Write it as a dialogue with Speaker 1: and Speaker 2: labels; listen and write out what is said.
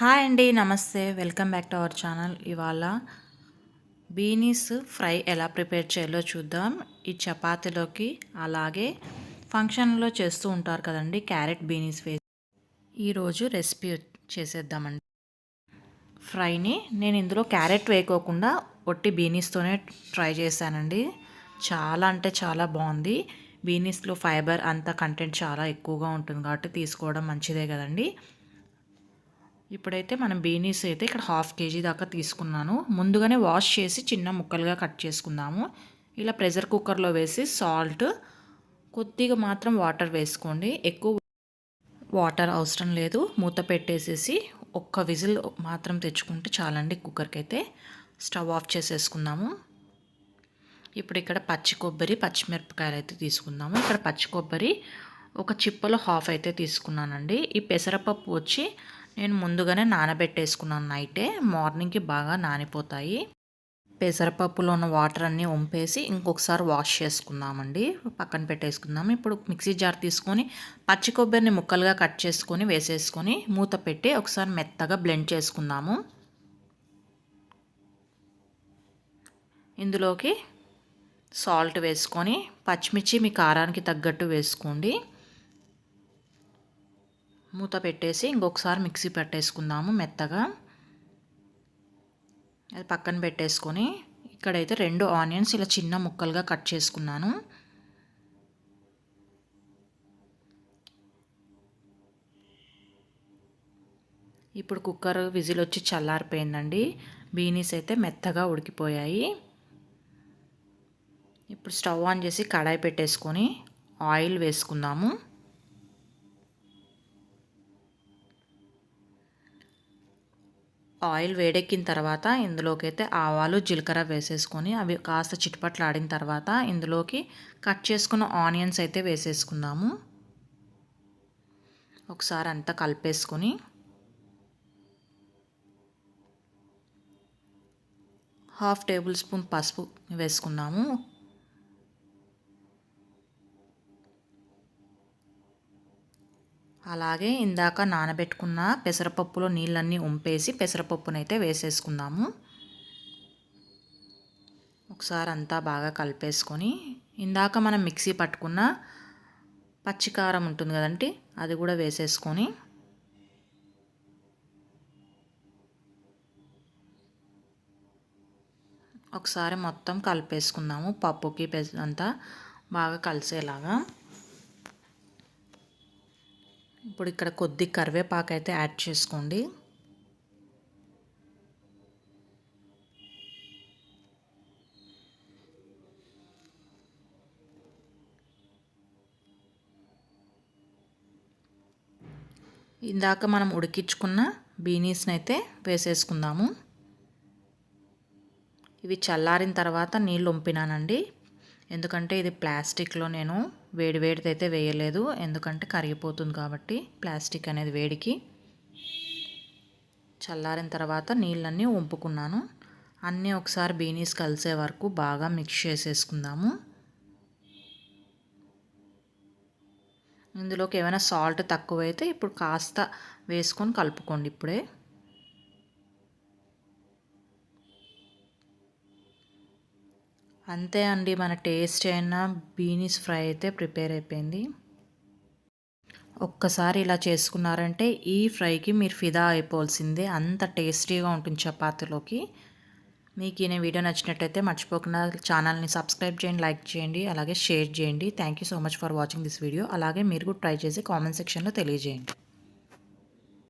Speaker 1: Hi అండి నమస్తే. Welcome back to our channel. ఇవాళ బీనీస్ ఫ్రై ఎలా ప్రిపేర్ చేయాలో చూద్దాం. ఈ చపాతీలోకి అలాగే ఫంక్షన్లో చేస్తూ ఉంటారు కదండి క్యారెట్ బీనీస్ వేసి. ఈరోజు రెసిపీ చేసేద్దామండి. ఫ్రైని నేను ఇందులో క్యారెట్ వేయకోకుండా ఒట్టి బీనీస్తోనే ట్రై చేశానండి. చాలా అంటే చాలా బాగుంది. బీనీస్లో ఫైబర్ అంత కంటెంట్ చాలా ఎక్కువగా ఉంటుంది కాబట్టి తీసుకోవడం మంచిదే కదండి. ఇప్పుడైతే మనం బీనీస్ అయితే ఇక్కడ హాఫ్ కేజీ దాకా తీసుకున్నాను. ముందుగానే వాష్ చేసి చిన్న ముక్కలుగా కట్ చేసుకుందాము. ఇలా ప్రెషర్ కుక్కర్లో వేసి సాల్ట్ కొద్దిగా మాత్రం వాటర్ వేసుకోండి. ఎక్కువ వాటర్ అవసరం లేదు. మూత పెట్టేసేసి ఒక్క విజిల్ మాత్రం తెచ్చుకుంటే చాలండి కుక్కర్కి అయితే స్టవ్ ఆఫ్ చేసేసుకుందాము. ఇప్పుడు ఇక్కడ పచ్చి కొబ్బరి పచ్చిమిరపకాయలు అయితే తీసుకుందాము. ఇక్కడ పచ్చి కొబ్బరి ఒక చిప్పలో హాఫ్ అయితే తీసుకున్నానండి. ఈ పెసరపప్పు వచ్చి నేను ముందుగానే నానబెట్టేసుకున్నాను నైటే. మార్నింగ్కి బాగా నానిపోతాయి. పెసరపప్పులో ఉన్న వాటర్ అన్నీ వంపేసి ఇంకొకసారి వాష్ చేసుకుందామండి. పక్కన పెట్టేసుకుందాం. ఇప్పుడు మిక్సీ జార్ తీసుకొని పచ్చి కొబ్బరిని ముక్కలుగా కట్ చేసుకొని వేసేసుకొని మూత పెట్టి ఒకసారి మెత్తగా బ్లెండ్ చేసుకుందాము. ఇందులోకి సాల్ట్ వేసుకొని పచ్చిమిర్చి మీ కారానికి తగ్గట్టు వేసుకోండి. మూత పెట్టేసి ఇంకొకసారి మిక్సీ పెట్టేసుకుందాము మెత్తగా. అది పక్కన పెట్టేసుకొని ఇక్కడైతే రెండు ఆనియన్స్ ఇలా చిన్న ముక్కలుగా కట్ చేసుకున్నాను. ఇప్పుడు కుక్కర్ విజిల్ వచ్చి చల్లారిపోయిందండి. బీనీస్ అయితే మెత్తగా ఉడికిపోయాయి. ఇప్పుడు స్టవ్ ఆన్ చేసి కడాయి పెట్టేసుకొని ఆయిల్ వేసుకుందాము. ఆయిల్ వేడెక్కిన తర్వాత ఇందులోకి అయితే ఆవాలు జీలకర్ర వేసేసుకొని అవి కాస్త చిటుపట్లు ఆడిన తర్వాత ఇందులోకి కట్ చేసుకున్న ఆనియన్స్ అయితే వేసేసుకుందాము. ఒకసారి అంతా కలిపేసుకొని హాఫ్ టేబుల్ స్పూన్ పసుపు వేసుకున్నాము. అలాగే ఇందాక నానబెట్టుకున్న పెసరపప్పులో నీళ్ళన్నీ ఉంపేసి పెసరపప్పునైతే వేసేసుకుందాము. ఒకసారి అంతా బాగా కలిపేసుకొని ఇందాక మనం మిక్సీ పట్టుకున్న పచ్చికారం ఉంటుంది కదండి అది కూడా వేసేసుకొని ఒకసారి మొత్తం కలిపేసుకుందాము పప్పుకి అంతా బాగా కలిసేలాగా. ఇప్పుడు ఇక్కడ కొద్ది కరివేపాకు అయితే యాడ్ చేసుకోండి. ఇందాక మనం ఉడికించుకున్న బీనీస్ని అయితే వేసేసుకుందాము. ఇవి చల్లారిన తర్వాత నీళ్ళు వంపినానండి. ఎందుకంటే ఇది ప్లాస్టిక్లో నేను వేడి వేడిది అయితే వేయలేదు. ఎందుకంటే కరిగిపోతుంది కాబట్టి ప్లాస్టిక్ అనేది వేడికి. చల్లారిన తర్వాత నీళ్ళన్నీ వంపుకున్నాను అన్నీ ఒకసారి బీనీస్ కలిసే వరకు బాగా మిక్స్ చేసేసుకుందాము. ఇందులోకి ఏమైనా సాల్ట్ తక్కువైతే ఇప్పుడు కాస్త వేసుకొని కలుపుకోండి ఇప్పుడే. అంతే అండి మన టేస్ట్ అయిన బీనీస్ ఫ్రై అయితే ప్రిపేర్ అయిపోయింది. ఒక్కసారి ఇలా చేసుకున్నారంటే ఈ ఫ్రైకి మీరు ఫిదా అయిపోవాల్సిందే అంత టేస్టీగా ఉంటుంది చపాతీలోకి. మీకు ఈ వీడియో నచ్చినట్టయితే మర్చిపోకుండా ఛానల్ని సబ్స్క్రైబ్ చేయండి లైక్ చేయండి అలాగే షేర్ చేయండి. Thank you so much for watching this video అలాగే మీరు కూడా ట్రై చేసి కామెంట్ సెక్షన్లో తెలియజేయండి.